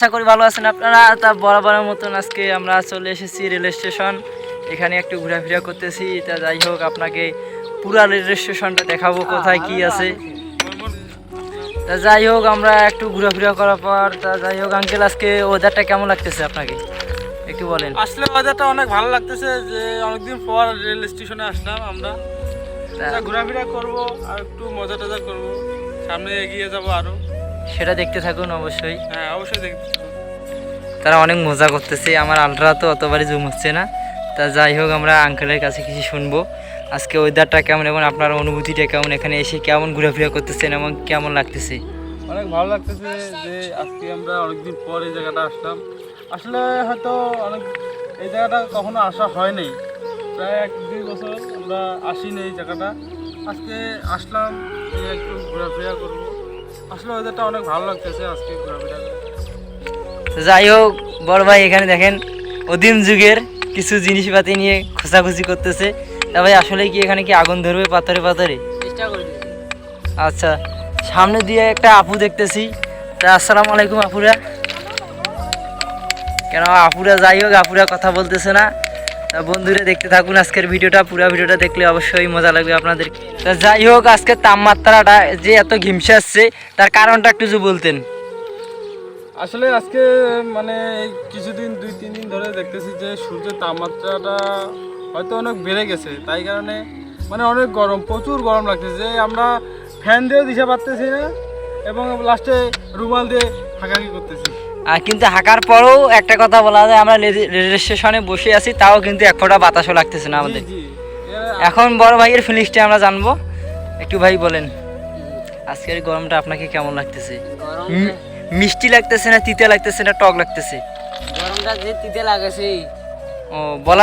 আশা করি ভালো আছেন আপনারা? তা বরাবরের মতন আজকে আমরা চলে এসেছি রেল স্টেশন। এখানে একটু ঘোরাফেরা করতেছি। তা যাই হোক আপনাকে পুরা রেল স্টেশনটা দেখাবো কোথায় কি আছে। তা যাই হোক আমরা একটু ঘোরাফেরা করার পর তা যাই হোক আঙ্কেল আজকে ওয়েদারটা কেমন লাগতেছে আপনাকে? একটু বলেন। আসলে বাজারটা অনেক ভালো লাগতেছে যে অনেকদিন পর রেল স্টেশনে আসলাম আমরা। ঘোরাফেরা করব আর একটু মজা টজা করব। সামনে এগিয়ে যাব আরও। সেটা দেখতে থাকুন অবশ্যই। হ্যাঁ অবশ্যই দেখতে তারা অনেক মজা করতেছে আমার আলট্রা তো অতবারই জুম হচ্ছে না। তা যাই হোক আমরা আঙ্কেলের কাছে কিছু শুনব। আজকে ওয়েদারটা কেমন এবং আপনার অনুভূতিটা কেমন? এখানে এসে কেমন ঘোরাফেরা করতেছেন এবং কেমন লাগতেছে? অনেক ভালো লাগতেছে যে আজকে আমরা অনেকদিন পর এই জায়গাটা আসলাম। আসলে হয়তো অনেক এই জায়গাটা কখনো আসা হয়নি প্রায় এক দুই বছর আমরা আসিনি এই জায়গাটা। আজকে আসলাম একটু ঘোরাফেরা করব। আসলে ওয়েদারটা অনেক ভালো লাগতেছে আজকে ঘোরাফেরা যাই হোক বড় ভাই এখানে দেখেন অদিম যুগের কিছু জিনিসপাতি নিয়ে খোঁজাখুঁজি করতেছে। তা ভাই আসলে কি এখানে কি আগুন ধরবে পাথরে পাথরে? চেষ্টা করি আচ্ছা সামনে দিয়ে একটা আপু দেখতেছি। তা আসসালামু আলাইকুম আপুরা। কেন আপুরা যাই হোক আপুরা কথা বলতেছে না। বন্ধুরা দেখতে থাকুন, আজকের ভিডিওটা, পুরো ভিডিওটা দেখলে অবশ্যই মজা লাগবে আপনাদের। তা যাই হোক, আজকের তাপমাত্রাটা যে এত ঘিমসে আসছে, তার কারণটা একটু বলতেন। আসলে আজকে মানে কিছুদিন, দুই, তিন দিন ধরে দেখতেছি যে সূর্যের তাপমাত্রাটা হয়তো অনেক বেড়ে গেছে। তাই কারণে মানে অনেক গরম, প্রচুর গরম লাগছে যে আমরা ফ্যান দিয়ে দিশা পারতেছি না, এবং লাস্টে রুমাল দিয়ে হাঁকাকি করতেছি। কিন্তু হাঁকার পরেও একটা কথা বলা যায় আমরা স্টেশনে বসে আছি তাও কিন্তু এক ফোঁটা বাতাসও লাগতেছে না আমাদের। এখন বড় ভাইয়ের ফিলিংসটা আমরা জানব। একটু ভাই বলেন আজকের গরমটা আপনাকে কেমন লাগতেছে? মিষ্টি লাগতেছে না তিতে লাগতেছে না টক লাগতেছে? গরমটা যে তিতে লাগেছে ও বলা